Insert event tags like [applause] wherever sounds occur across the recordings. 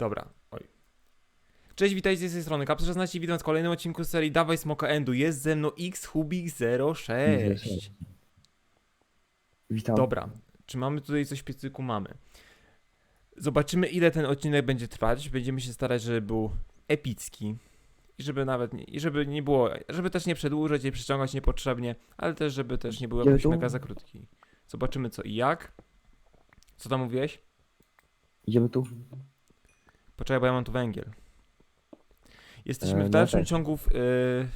Dobra, oj. Cześć, witajcie z tej strony Kapsel 16, witam w kolejnym odcinku serii Dawaj Smoka Endu. Jest ze mną XHubik06. Witam. Dobra, czy mamy tutaj coś w piecyku? Mamy. Zobaczymy ile ten odcinek będzie trwać. Będziemy się starać, żeby był epicki. I żeby nawet nie, i żeby nie było, żeby też nie przedłużać i przeciągać niepotrzebnie, ale też żeby też nie był Idziemy jakoś mega za krótki. Zobaczymy co i jak. Co tam mówiłeś? Idziemy tu? Poczekaj, bo ja mam tu węgiel. Jesteśmy E, w no dalszym tak. ciągu w y,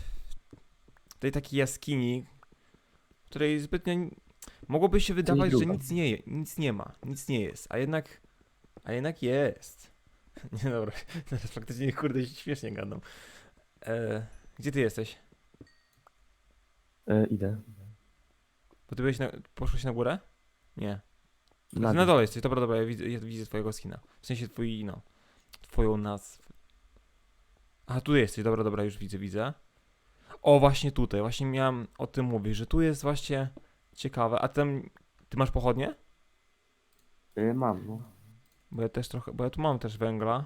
tej takiej jaskini, w której zbytnio mogłoby się wydawać, że nic nie, nic nie ma, nic nie jest, a jednak, a jednak jest. [laughs] Nie dobra, [laughs] teraz faktycznie kurde śmiesznie gadam. E, gdzie ty jesteś? E, idę. Bo ty byłeś na, poszłeś na górę? Nie. Na Ty na dole jesteś, dobra, dobra, ja widzę, ja widzę twojego skina. W sensie twój, no, twoją nazwę. A, tu jesteś, dobra, dobra, już widzę, widzę. O, właśnie tutaj, właśnie miałem o tym mówić, że tu jest właśnie ciekawe. A tam, ty masz pochodnie? E, mam, no. Bo ja też trochę, bo ja tu mam też węgla.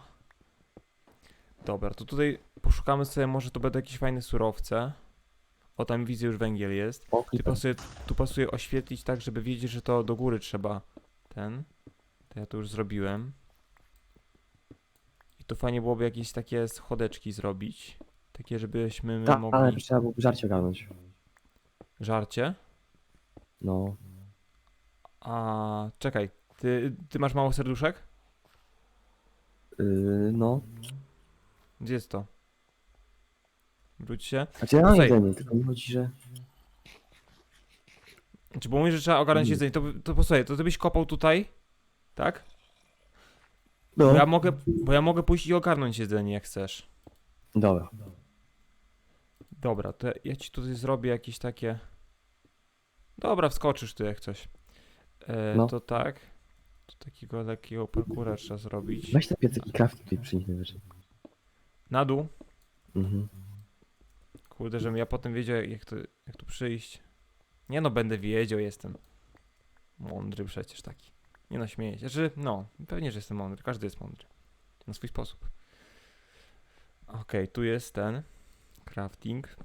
Dobra, to tutaj poszukamy sobie, może to będą jakieś fajne surowce. O, tam widzę, już węgiel jest. O, Tu pasuje, tu pasuje oświetlić tak, żeby wiedzieć, że to do góry trzeba ten. To ja to już zrobiłem. To fajnie byłoby jakieś takie schodeczki zrobić. Takie, żebyśmy my Ta, mogli... ale trzeba było żarcie ogarnąć. Żarcie. No. A czekaj, ty, ty masz mało serduszek? E, no. Gdzie jest to? Wróć się. Znaczy ja mam Słuchaj. jedzenie, tylko mi chodzi, że... Czy bo mówisz, że trzeba ogarnąć Nie. jedzenie, to, to posłuchaj, to ty byś kopał tutaj? Tak? No. Bo ja mogę, bo ja mogę pójść i ogarnąć jedzenie, jak chcesz. Dobra. Dobra, to ja ci tutaj zrobię jakieś takie. Dobra, wskoczysz tu jak coś. E, No. To tak. To takiego lekkiego parkura trzeba zrobić. Weź te piecyk i kraft tutaj przynieś najwyżej. Na dół. Mhm. Kurde, żebym ja potem wiedział jak, to, jak tu przyjść. Nie no, będę wiedział, jestem mądry przecież taki. Nie no, śmieję się. Znaczy, no, pewnie, że jestem mądry. Każdy jest mądry. Na swój sposób. Okej, tu jest ten. Crafting.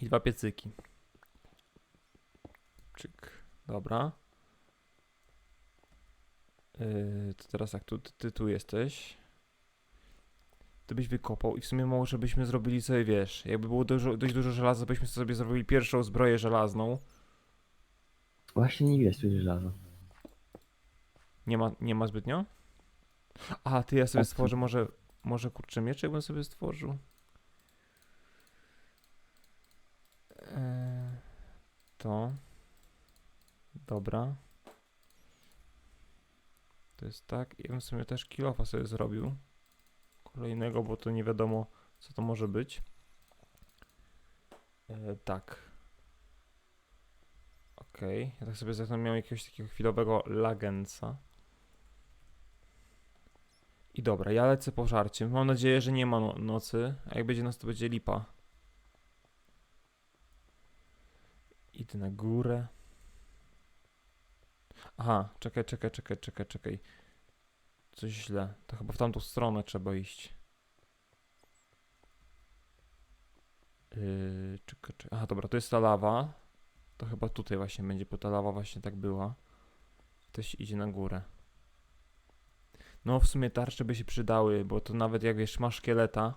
I dwa piecyki. Czyk. Dobra. Yy, to teraz jak tu, ty tu jesteś. Ty byś wykopał i w sumie może byśmy zrobili sobie, wiesz, jakby było dużo, dość dużo żelaza, byśmy sobie zrobili pierwszą zbroję żelazną. Właśnie nie widać tu żelaza. Nie ma, nie ma zbytnio? A, ty ja sobie Tak. stworzę może, może kurczę miecze bym sobie stworzył. Eee, to. Dobra. To jest tak. Ja bym sobie też kilofa sobie zrobił. Kolejnego, bo to nie wiadomo co to może być. E, tak. Okej. Ja tak sobie zatem miał jakiegoś takiego chwilowego lagenca. I dobra, ja lecę po żarcie. Mam nadzieję, że nie ma no nocy, a jak będzie noc, to będzie lipa. Idę na górę. Aha, czekaj, czekaj, czekaj, czekaj, czekaj. Coś źle. To chyba w tamtą stronę trzeba iść. Yy, czekaj, czekaj. Aha, dobra, to jest ta lawa. To chyba tutaj właśnie będzie, bo ta lawa właśnie tak była. Ktoś idzie na górę. No, w sumie tarcze by się przydały, bo to nawet jak wiesz, masz szkieleta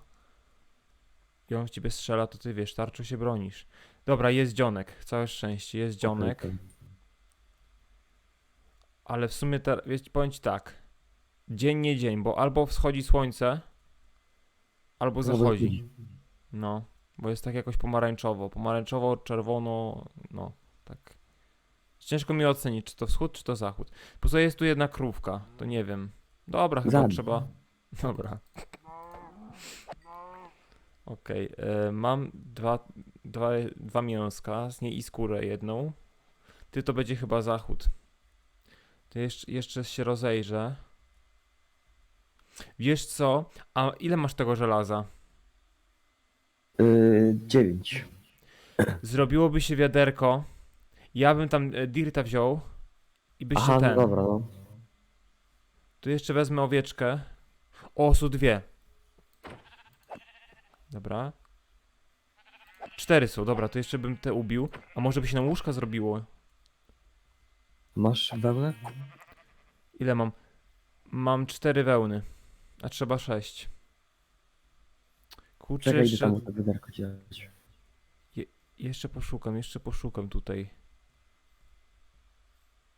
i on w ciebie strzela, to ty wiesz, tarczą się bronisz. Dobra, jest dzionek, całe szczęście, jest dzionek, ale w sumie, tar- wiesz, powiem ci tak, dzień nie dzień, bo albo wschodzi słońce, albo zachodzi. No, bo jest tak jakoś pomarańczowo, pomarańczowo, czerwono, no, tak. Ciężko mi ocenić, czy to wschód, czy to zachód. Po prostu jest tu jedna krówka, to nie wiem. Dobra, chyba trzeba. Dobra. Okej, e, mam dwa, dwa, dwa mięska, z niej i skórę jedną. Ty to będzie chyba zachód. To jeszcze, jeszcze się rozejrzę. Wiesz co? A ile masz tego żelaza? Yy, dziewięć. Zrobiłoby się wiaderko. Ja bym tam e, dirta wziął i byście Aha, ten. no dobra, no. Tu jeszcze wezmę owieczkę. O, są dwie. Dobra. Cztery są, dobra, to jeszcze bym te ubił. A może by się nam łóżka zrobiło? Masz wełnę? Ile mam? Mam cztery wełny. A trzeba sześć. Kurczę, Czekaj, idę jeszcze, tam to wiaderko ci dać. jeszcze poszukam, jeszcze poszukam tutaj.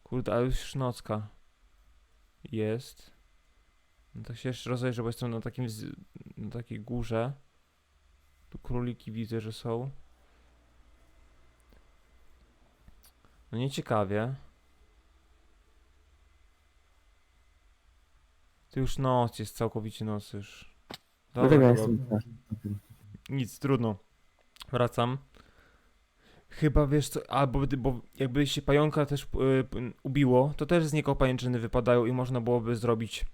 Kurde, ale już nocka. Jest. No to się jeszcze rozejrzę, bo jestem na takim z... na takiej górze. Tu króliki widzę, że są. No nieciekawie. To już noc jest, całkowicie noc już. Dlatego ja chyba- jestem teraz na tym. nic, trudno. Wracam. Chyba wiesz co, albo bo jakby się pająka też y, ubiło, to też z niego pajęczyny wypadają i można byłoby zrobić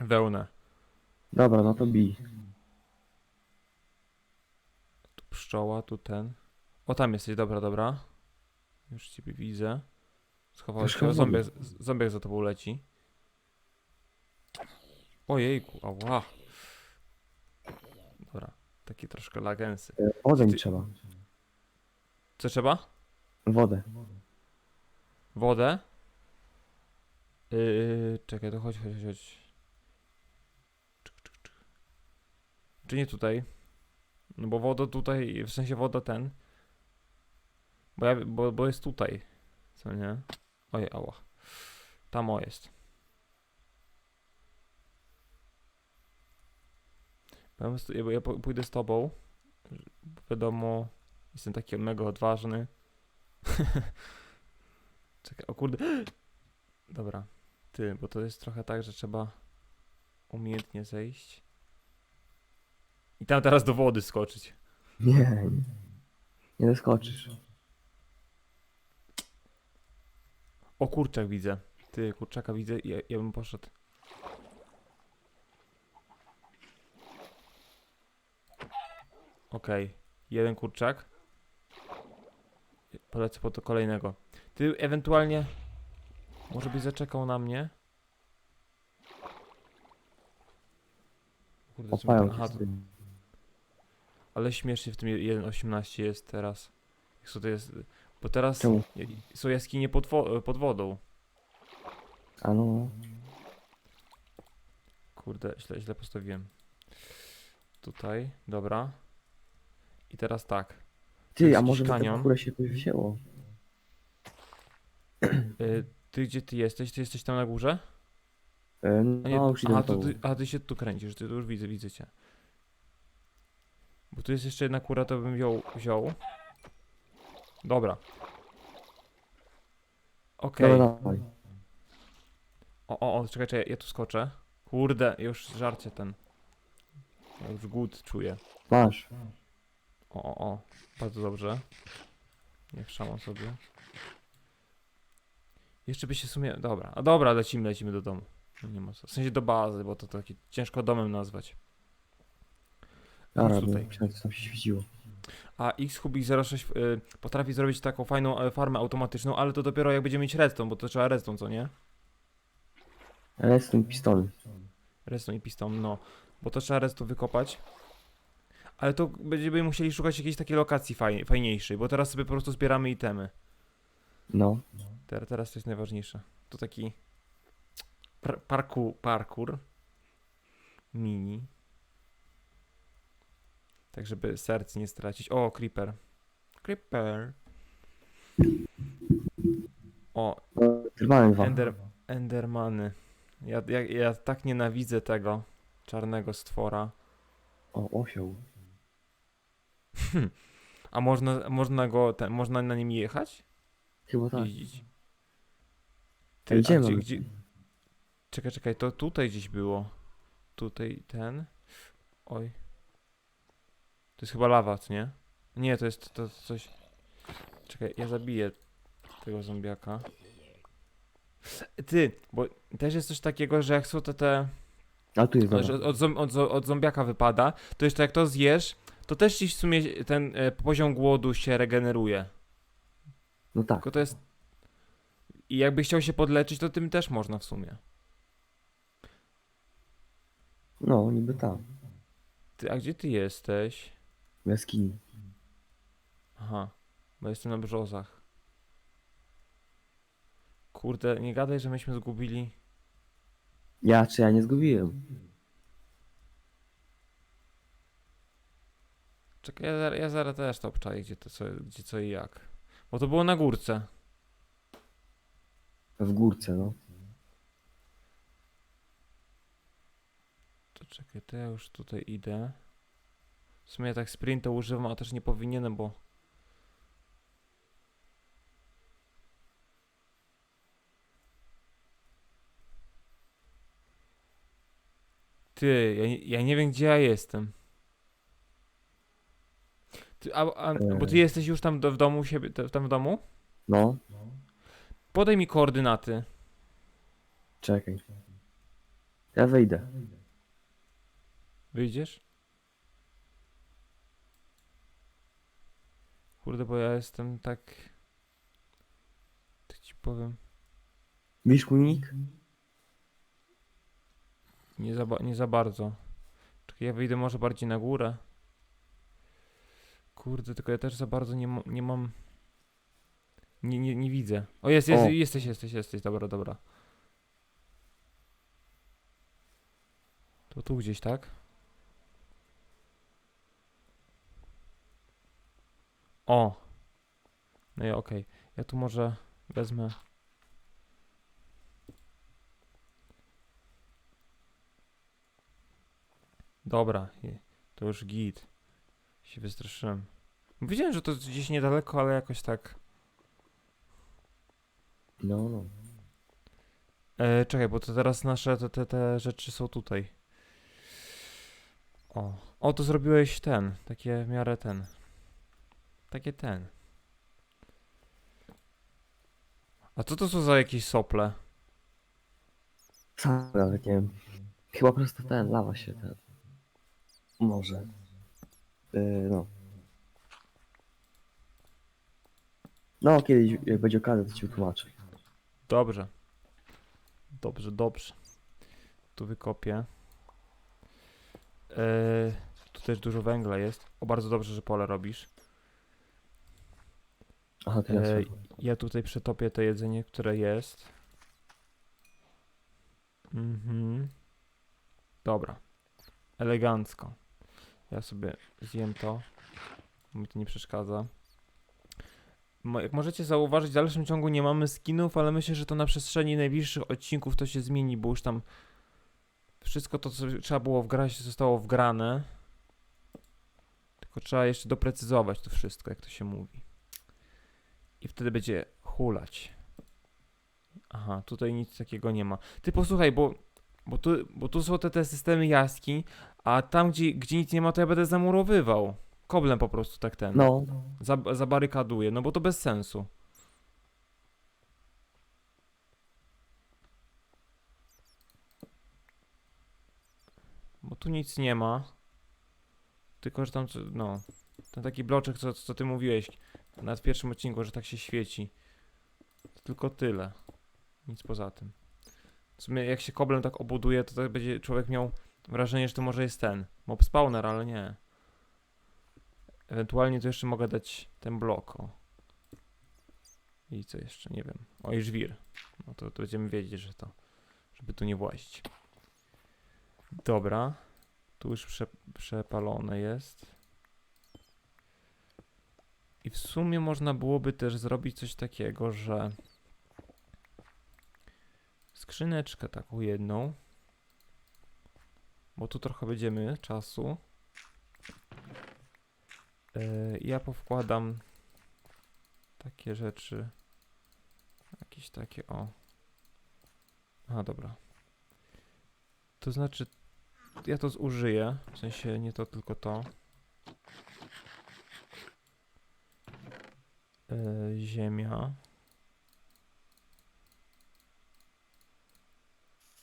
wełnę. Dobra, no to bij. Tu pszczoła, tu ten. O, tam jesteś, dobra, dobra. Już ciebie widzę. Schowałeś się, wody. zombiak, z- zombiak za tobą leci. Ojejku, ała. Dobra, taki troszkę lagensy. E, Ty- trzeba. Co trzeba? Wodę. Wodę? Yy, czekaj, to chodź, chodź, chodź. Czyk, czyk, czyk. Czy nie tutaj? No bo woda tutaj, w sensie woda ten. Bo, ja, bo, bo jest tutaj. Co nie? Oj, ała. Tam o jest. Ja, ja, pójdę z tobą. Wiadomo, jestem taki mega odważny. [laughs] Czekaj, o kurde. [gasps] Dobra, ty, bo to jest trochę tak, że trzeba umiejętnie zejść. I tam teraz do wody skoczyć. Nie, nie. Nie doskoczysz. O kurczak widzę. Ty, kurczaka widzę, ja, ja bym poszedł. Okej, jeden kurczak. Polecę po to kolejnego. Ty ewentualnie może byś zaczekał na mnie? Kurde, co to- tym. ale śmiesznie w tym 1.18 jest teraz. Co to jest? Bo teraz Czemu? są jaskinie pod, wo- pod wodą. A no. Kurde, źle, źle postawiłem. Tutaj, dobra. I teraz tak. Ty, a może by kanion. ta kura się jakoś wzięło? Y, ty gdzie ty jesteś? Ty jesteś tam na górze? E, A nie, No, już idę aha, do to dołu. ty, a ty się tu kręcisz, ty już widzę, widzę cię. Bo tu jest jeszcze jedna kura, to bym wziął. wziął. Dobra. Okej. Dobra, dawaj. O, o, o, czekaj, czekaj, ja tu skoczę. Kurde, już żarcie ten. Ja już głód czuję. Masz. O, o, o. Bardzo dobrze. Niech szamon sobie. Jeszcze by się w sumie... Dobra, a dobra, lecimy, lecimy do domu. No Nie ma co. W sensie do bazy, bo to taki ciężko domem nazwać. Bo tutaj. myślałem, że tam się świeciło. A Xhubik 06 y, potrafi zrobić taką fajną e, farmę automatyczną, ale to dopiero jak będziemy mieć redstone, bo to trzeba redstone, co nie? Ale jest ten pistol. Redstone i piston, no. Bo to trzeba redstone wykopać. Ale to będziemy musieli szukać jakiejś takiej lokacji faj, fajniejszej, bo teraz sobie po prostu zbieramy itemy. No. Teraz, teraz to jest najważniejsze. To taki par parku, parkour mini. Tak, żeby serc nie stracić. O, creeper. Creeper. O, ender, endermany. Ja, ja, ja tak nienawidzę tego czarnego stwora. O, osioł. A można, można go, te, można na nim jechać? Chyba tak. Jeździć? A idziemy. gdzie, gdzie... Czekaj, czekaj, to tutaj gdzieś było. Tutaj ten. Oj. To jest chyba lawa, co nie? Nie, to jest to coś. Czekaj, ja zabiję tego zombiaka. Ty, bo też jest coś takiego, że jak są te te. A tu jest od, od, zo- od zombiaka wypada, to jeszcze jak to zjesz, to też ci w sumie ten e, poziom głodu się regeneruje. No tak. Tylko to jest. I jakby chciał się podleczyć, to tym też można w sumie. No, niby tam. Ty, a gdzie ty jesteś? W jaskini. Aha, bo jestem na brzozach. Kurde, nie gadaj, że myśmy zgubili. Ja czy ja nie zgubiłem? Czekaj, ja, ja zaraz też to obczaję, gdzie to co, gdzie co i jak. Bo to było na górce. W górce, no. To czekaj, to ja już tutaj idę. W sumie ja tak sprinta używam, a też nie powinienem, bo... Ty, ja, ja nie wiem gdzie ja jestem. Ty, a, a, bo ty jesteś już tam do, w domu u siebie, te- tam w domu? No, Podaj mi koordynaty. czekaj. Ja wyjdę. Wyjdziesz? Kurde, bo ja jestem tak... Tak ci powiem... Nick? Nie za, ba- nie za bardzo. Czekaj, ja wyjdę może bardziej na górę. Kurde, tylko ja też za bardzo nie, nie mam... Nie, nie, nie widzę. O, jest, jest, O. jesteś, jesteś, jesteś, dobra, dobra. To tu gdzieś, tak? O! No i okej. Ja tu może wezmę... Dobra, je- to już git. Się wystraszyłem. Wiedziałem, że to gdzieś niedaleko, ale jakoś tak... No, no. E, czekaj, bo to teraz nasze te, te, te rzeczy są tutaj. O. O, to zrobiłeś ten. Takie w miarę ten. Takie ten. A co to są za jakieś sople? Sam nawet nie wiem. Chyba po prostu ten, lawa się ten. Może. Yy, no. No, kiedyś jak będzie okazja, to ci wytłumaczę. Dobrze. Dobrze, dobrze. Tu wykopię. E, tu też dużo węgla jest. O, bardzo dobrze, że pole robisz. Aha, E, sobie. ja tutaj przetopię to jedzenie, które jest. Mhm. Dobra. Elegancko. Ja sobie zjem to. Mi to nie przeszkadza. Jak możecie zauważyć, w dalszym ciągu nie mamy skinów, ale myślę, że to na przestrzeni najbliższych odcinków to się zmieni, bo już tam wszystko to, co trzeba było wgrać, zostało wgrane. Tylko trzeba jeszcze doprecyzować to wszystko, jak to się mówi. I wtedy będzie hulać. Aha, tutaj nic takiego nie ma. Ty posłuchaj, bo, bo, tu, bo tu są te, te systemy jaskiń, a tam, gdzie, gdzie nic nie ma, to ja będę zamurowywał. Koblem po prostu tak ten. No, Zab zabarykaduję, no bo to bez sensu. Bo tu nic nie ma. Tylko, że tam, co- no, ten taki bloczek, co, co ty mówiłeś na pierwszym odcinku, że tak się świeci. To tylko tyle. Nic poza tym. W sumie jak się koblem tak obuduje, to tak będzie człowiek miał wrażenie, że to może jest ten mob spawner, ale nie. Ewentualnie to jeszcze mogę dać ten blok, o. I co jeszcze, nie wiem. O, i żwir. No to, to będziemy wiedzieć, że to, żeby tu nie włazić. Dobra. Tu już prze, przepalone jest. I w sumie można byłoby też zrobić coś takiego, że skrzyneczkę taką jedną, bo tu trochę będziemy czasu. Yy, ja powkładam takie rzeczy. Jakieś takie, o. A, dobra. To znaczy, ja to zużyję. W sensie nie to, tylko to. Yy, ziemia.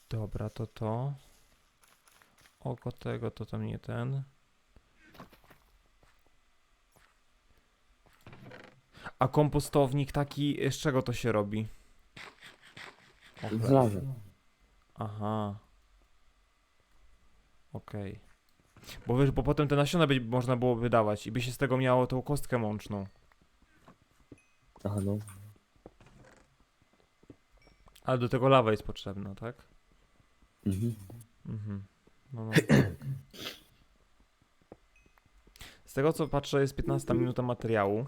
Dobra, to to. Oko tego to tam nie ten. A kompostownik taki, z czego to się robi? O, z chleb. razem. Aha. Okej. Bo wiesz, bo potem te nasiona by można było wydawać i by się z tego miało tą kostkę mączną. Aha, no. Ale do tego lawa jest potrzebna, tak? Mhm. Mhm. No, no. [clears throat] Z tego co patrzę jest 15 minuta materiału.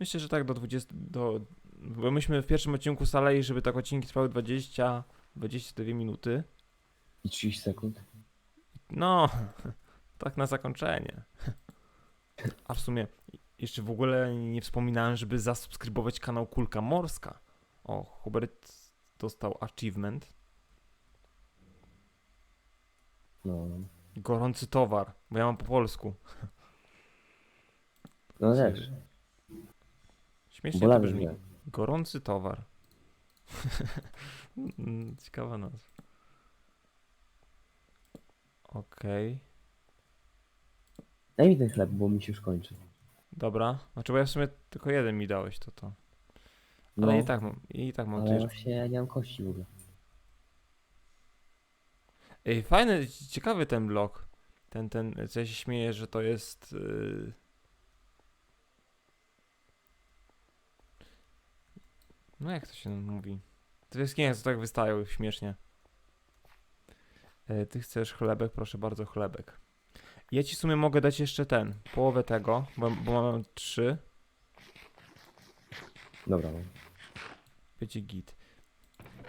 Myślę, że tak do 20. Do, bo myśmy w pierwszym odcinku salei, żeby tak odcinki trwały 20, 22 minuty. I 30 sekund. No, [laughs] tak na zakończenie. A w sumie jeszcze w ogóle nie wspominałem, żeby zasubskrybować kanał Kulka Morska. O, Hubert dostał achievement. No. Gorący towar, bo ja mam po polsku. No też. Śmiesznie to brzmi. źle. Gorący towar. Mm, [laughs] Ciekawa nazwa. Okej. Daj mi ten chleb, bo mi się już kończy. Dobra. Znaczy, bo ja w sumie tylko jeden mi dałeś, to to. Ale No, i tak mam, i tak mam ale właśnie ja nie mam kości w ogóle. Ej, fajny, ciekawy ten blok. Ten, ten, co ja się śmieję, że to jest... Yy... No jak to się mówi? To jest nie, co tak wystają śmiesznie. E, Ty chcesz chlebek? Proszę bardzo, chlebek. Ja ci w sumie mogę dać jeszcze ten, połowę tego, bo, bo mam trzy. Dobra. Będzie git.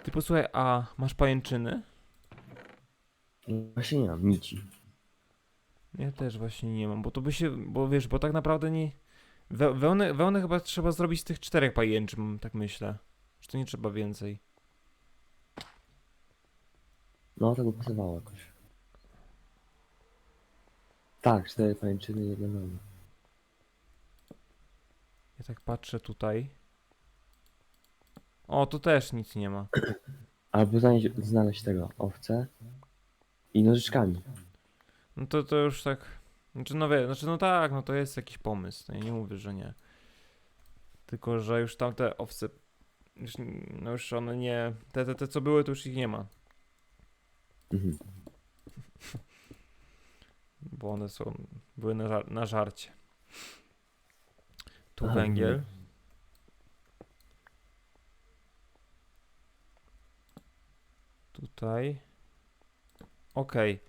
Ty posłuchaj, a masz pajęczyny? Właśnie nie mam nici. Ja też właśnie nie mam, bo to by się, bo wiesz, bo tak naprawdę nie... We, wełnę, wełnę chyba trzeba zrobić z tych czterech pajęczyn, tak myślę. Że to nie trzeba więcej. No, tego pasowało jakoś. Tak, cztery pańczyny i jedna noga. Ja tak patrzę tutaj. O, tu też nic nie ma. Albo znaleźć, znaleźć tego, owce i nożyczkami. No to, to już tak... Znaczy no wie, znaczy no tak, no to jest jakiś pomysł, no ja nie mówię, że nie. Tylko, że już tamte owce... Już, no już one nie... Te, te, te co były, to już ich nie ma. Mhm. [laughs] Bo one są... Były na, żar na żarcie. Tu węgiel. Tutaj. Okej.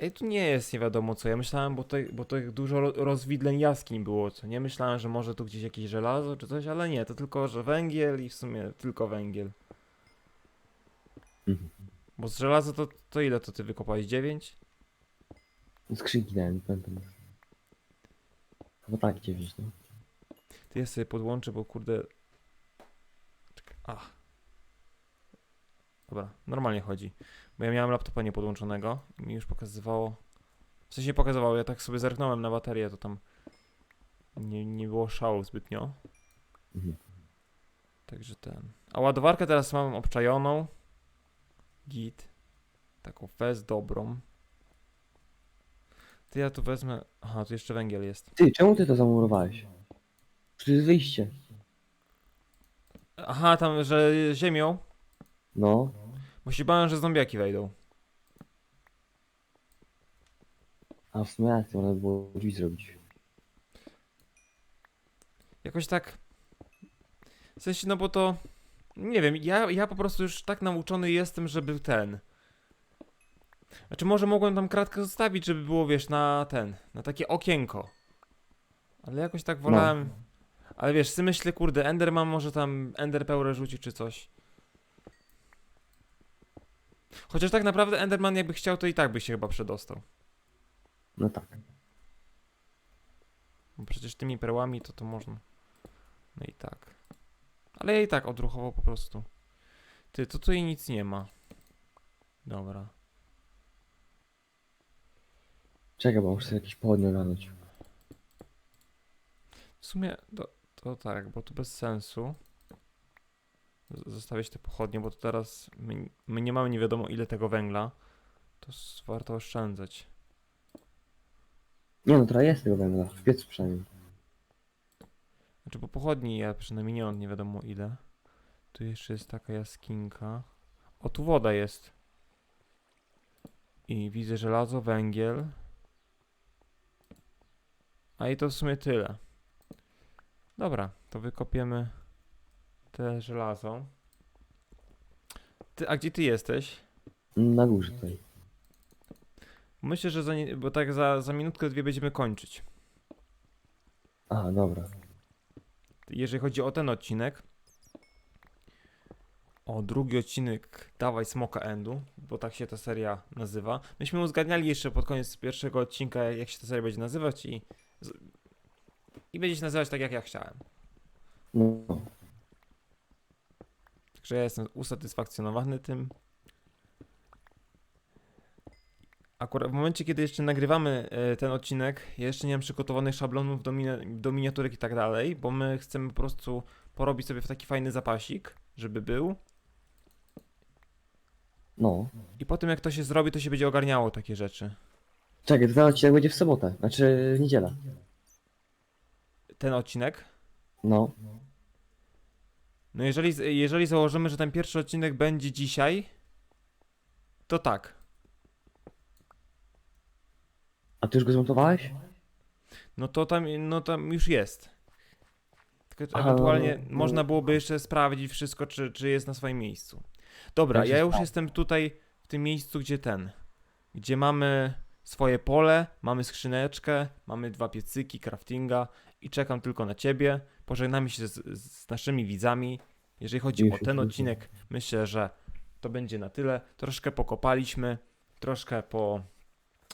Ej, tu nie jest nie wiadomo co. Ja myślałem, bo to, bo to dużo ro- rozwidleń jaskiń było, co nie? Myślałem, że może tu gdzieś jakieś żelazo czy coś, ale nie. To tylko, że węgiel i w sumie tylko węgiel. Mhm. Bo z żelaza to, to ile to ty wykopałeś? 9? Skrzynki dałem, nie pamiętam. Chyba tak, dziewięć, no. Ty ja sobie podłączę, bo kurde... Czekaj. Ach. Dobra, normalnie chodzi. Bo ja miałem laptopa niepodłączonego i mi już pokazywało... W sensie nie pokazywało, ja tak sobie zerknąłem na baterię, to tam nie, nie było szału zbytnio. Mhm. Także ten... A ładowarkę teraz mam obczajoną. Git. Taką fez dobrą. Ty ja tu wezmę... Aha, tu jeszcze węgiel jest. Ty, czemu ty to zamurowałeś? Jest wyjście. Aha, tam, że ziemią? No, Bo się bałem, że zombiaki wejdą. a w sumie racja, można by było drzwi zrobić. Jakoś tak. W sensie, no bo to. Nie wiem, ja, ja po prostu już tak nauczony jestem, żeby ten. Znaczy, może mogłem tam kratkę zostawić, żeby było, wiesz, na ten. Na takie okienko. Ale jakoś tak wolałem. Ale wiesz, sobie myślę, kurde, Enderman może tam Ender Pełrę rzuci czy coś. Chociaż tak naprawdę Enderman jakby chciał, to i tak by się chyba przedostał. No tak. Bo przecież tymi perłami to to można. No i tak. Ale ja i tak odruchowo po prostu. Ty, to tutaj nic nie ma. Dobra. Czekaj, bo muszę sobie jakieś pochodnie ogarnąć. W sumie to, to tak, bo to bez sensu. Z- Zostawiać te pochodnie, bo to teraz my, my nie mamy nie wiadomo ile tego węgla. To warto oszczędzać. Nie no, trochę jest tego węgla, w piecu przynajmniej. Znaczy po pochodni ja przynajmniej nie mam nie wiadomo ile. Tu jeszcze jest taka jaskinka. O, tu woda jest. I widzę żelazo, węgiel. A i to w sumie tyle. Dobra, to wykopiemy te żelazo. Ty, a gdzie ty jesteś? Na górze tutaj. Myślę, że za nie, bo tak za, za minutkę, dwie będziemy kończyć. A, dobra. Jeżeli chodzi o ten odcinek, o drugi odcinek Dawaj Smoka Endu, bo tak się ta seria nazywa. Myśmy uzgadniali jeszcze pod koniec pierwszego odcinka, jak się ta seria będzie nazywać i, z- i będzie się nazywać tak, jak ja chciałem. No. Także ja jestem usatysfakcjonowany tym. Akurat w momencie, kiedy jeszcze nagrywamy e, ten odcinek, ja jeszcze nie mam przygotowanych szablonów do, mini- do miniaturek i tak dalej, bo my chcemy po prostu porobić sobie w taki fajny zapasik, żeby był. No. I potem jak to się zrobi, to się będzie ogarniało takie rzeczy. Czekaj, ten odcinek będzie w sobotę. Znaczy w niedzielę. Ten odcinek. No. No jeżeli, jeżeli założymy, że ten pierwszy odcinek będzie dzisiaj, to tak. A ty już go zmontowałeś? No to tam, no tam już jest. Tylko Aha, ewentualnie no, no. można byłoby jeszcze sprawdzić wszystko, czy, czy jest na swoim miejscu. Dobra, Ja już jestem tutaj w tym miejscu, gdzie ten. Gdzie mamy swoje pole, mamy skrzyneczkę, mamy dwa piecyki, craftinga i czekam tylko na ciebie. Pożegnamy się z, z naszymi widzami. Jeżeli chodzi o ten odcinek, myślę, że to będzie na tyle. Troszkę pokopaliśmy, troszkę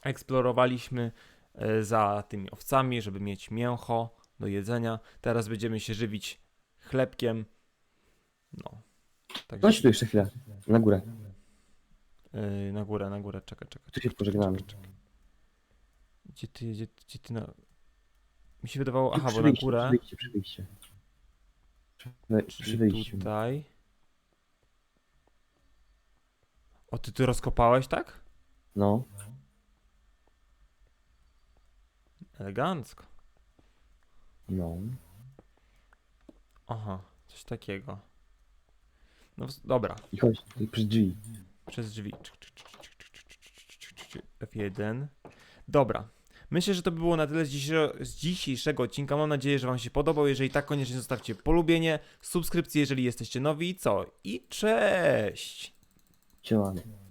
poeksplorowaliśmy e, za tymi owcami, żeby mieć mięcho do jedzenia. Teraz będziemy się żywić chlebkiem. No. Także Chodź tu jeszcze chwilę. Na górę. e, na górę, na górę, czekaj, czekaj. Tu się pożegnamy. czekaj, czekaj. Gdzie ty, gdzie, gdzie ty na... Mi się wydawało, Tu aha, bo na wyjściu, górę, Przy wyjściu, przy. Przy, czyli wyjściu. tutaj. O, ty ty rozkopałeś, tak? No. Elegancko. No. Aha, coś takiego. No dobra, I chodź tutaj przy drzwi. przez drzwi. F1. Dobra. Myślę, że to by było na tyle z dzisiejszego, z dzisiejszego odcinka. Mam nadzieję, że Wam się podobał. Jeżeli tak, koniecznie zostawcie polubienie, subskrypcję, jeżeli jesteście nowi co? I cześć! Ciemany.